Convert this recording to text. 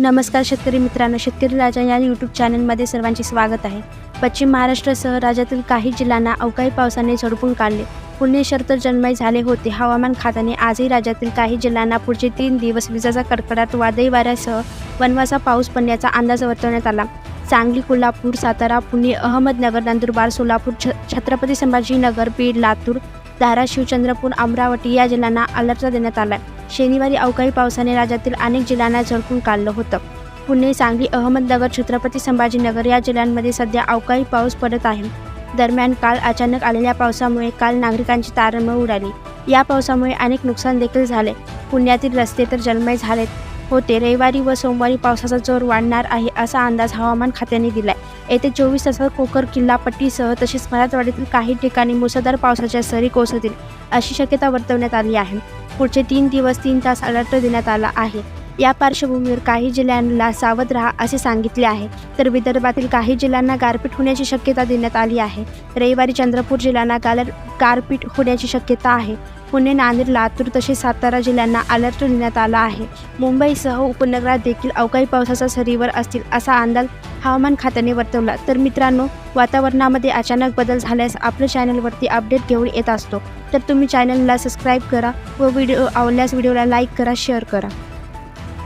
नमस्कार शेतकरी मित्रांनो शेतकरी राजा या यूट्यूब चॅनलमध्ये सर्वांचे स्वागत आहे. पश्चिम महाराष्ट्रासह राज्यातील काही जिल्ह्यांना अवकाळी पावसाने झडपून काढले. पुणे शहर तर जन्मय झाले होते. हवामान खात्याने आजही राज्यातील काही जिल्ह्यांना पुढचे तीन दिवस विजाचा कडकडाट वादळी वाऱ्यासह वनवासा पाऊस पडण्याचा अंदाज वर्तवण्यात आला. सांगली कोल्हापूर सातारा पुणे अहमदनगर नंदुरबार सोलापूर छ छत्रपती संभाजीनगर बीड लातूर धाराशिव चंद्रपूर अमरावती या जिल्ह्यांना अलर्ट देण्यात आला आहे शनिवारी अवकाळी पावसाने राज्यातील अनेक जिल्ह्यांना झळकून काढलं होतं. पुणे सांगली अहमदनगर छत्रपती संभाजीनगर या जिल्ह्यांमध्ये सध्या अवकाळी पाऊस पडत आहे. दरम्यान काल अचानक आलेल्या पावसामुळे काल नागरिकांची तारंबळ उडाली. या पावसामुळे अनेक नुकसान देखील झाले. पुण्यातील रस्ते तर जलमय झालेत. होते रविवारी व सोमवारी पावसाचा जोर वाढणार आहे असा अंदाज हवामान खात्याने दिलाय. येत्या चोवीस तासात कोकर किल्लापट्टीसह तसेच मराठवाड्यातील काही ठिकाणी मुसळधार पावसाच्या सरी कोसळतील अशी शक्यता वर्तवण्यात आली आहे. पुढचे तीन दिवस तीन तास अलर्ट देण्यात आला आहे. या पार्श्वभूमीवर काही जिल्ह्यांना सावध राहा असे सांगितले आहे. तर विदर्भातील काही जिल्ह्यांना गारपीट होण्याची शक्यता देण्यात आली आहे. रविवारी चंद्रपूर जिल्ह्यांना गालर गारपीट होण्याची शक्यता आहे. पुणे नांदेड लातूर तसेच सातारा जिल्ह्यांना अलर्ट देण्यात आला आहे. मुंबईसह उपनगरात देखील अवकाळी पावसाचा सरीवर असतील असा अंदाज हवामान खात्याने वर्तवला. तर मित्रांनो वातावरणामध्ये अचानक बदल झाल्यास आपल्या चॅनलवरती अपडेट घेऊन येत असतो. तर तुम्ही चॅनलला सबस्क्राईब करा व व्हिडिओ आवडल्यास व्हिडिओला लाईक करा शेअर करा.